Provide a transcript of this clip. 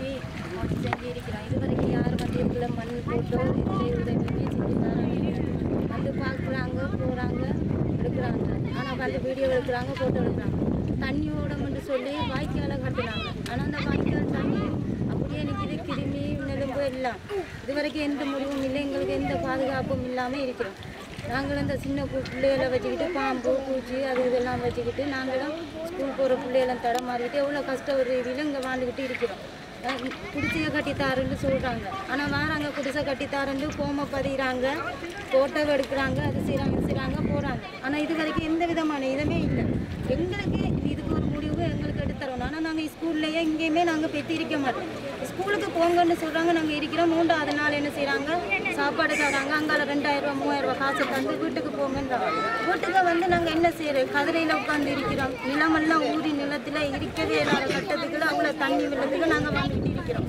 கட்டி அவன் செஞ்சிருக்கிறான் இது வரைக்கும் யாரும் வந்து இதுக்குள்ளே மண் போட்டோ இல்லை உதவி செஞ்சுருந்தாங்க வந்து பார்க்குறாங்க போகிறாங்க எடுக்கிறாங்க. ஆனால் வந்து வீடியோ எடுக்கிறாங்க ஃபோட்டோ எடுக்கிறாங்க. தண்ணியோட மட்டும் சொல்லி வாய்க்கால கட்டுறாங்க. ஆனால் அந்த வாய்க்கால் தண்ணி அப்படியே நிற்கிது கிருமி நெலும்பு எல்லாம். இது வரைக்கும் எந்த முடிவும் இல்லை. எங்களுக்கு எந்த பாதுகாப்பும் இல்லாமல் இருக்கிறோம். நாங்களும் இந்த சின்ன பிள்ளைகளை வச்சுக்கிட்டு பாம்பு பூச்சி அது இதெல்லாம் வச்சுக்கிட்டு நாங்களும் ஸ்கூல் போகிற பிள்ளைகளை தடமாறிக்கிட்டு எவ்வளோ கஷ்ட ஒரு இதில் இங்கே வாழ்ந்துக்கிட்டு இருக்கிறோம். குடிசையை கட்டித்தாருன்னு சொல்கிறாங்க ஆனால் வாராங்க குடிசை கட்டித்தாருன்னு கோம பதிகிறாங்க ஃபோட்டோ எடுக்கிறாங்க அது செய்கிறாங்க செய்கிறாங்க போகிறாங்க ஆனால் இது வரைக்கும் எந்த விதமான இதுவுமே இல்லை. எங்களுக்கு இதுக்கு ஒரு முடிவு எங்களுக்கு எடுத்து தரணும். ஆனால் நாங்கள் ஸ்கூல்லையே எங்கேயுமே நாங்கள் பெற்றிருக்க மாட்டோம். ஸ்கூலுக்கு போங்கன்னு சொல்கிறாங்க நாங்கள் இருக்கிறோம். மூன்றாவது நாள் என்ன செய்கிறாங்க சாப்பாடு தராங்க. அங்கால ரெண்டாயிரரூவா மூவாயிரரூவா மூவாயிரம் ரூபா காசு தந்து வீட்டுக்கு போங்கன்றாங்க. வீட்டுக்கு வந்து நாங்கள் என்ன செய்கிறோம் கதிரையில் உட்காந்து இருக்கிறோம். நிலமெல்லாம் ஊறி நிலத்தில் இருக்கவே இல்லாத தண்ணி வெள்ளத்துக்கு நாங்கள் வாங்கிட்டு இருக்கிறோம்.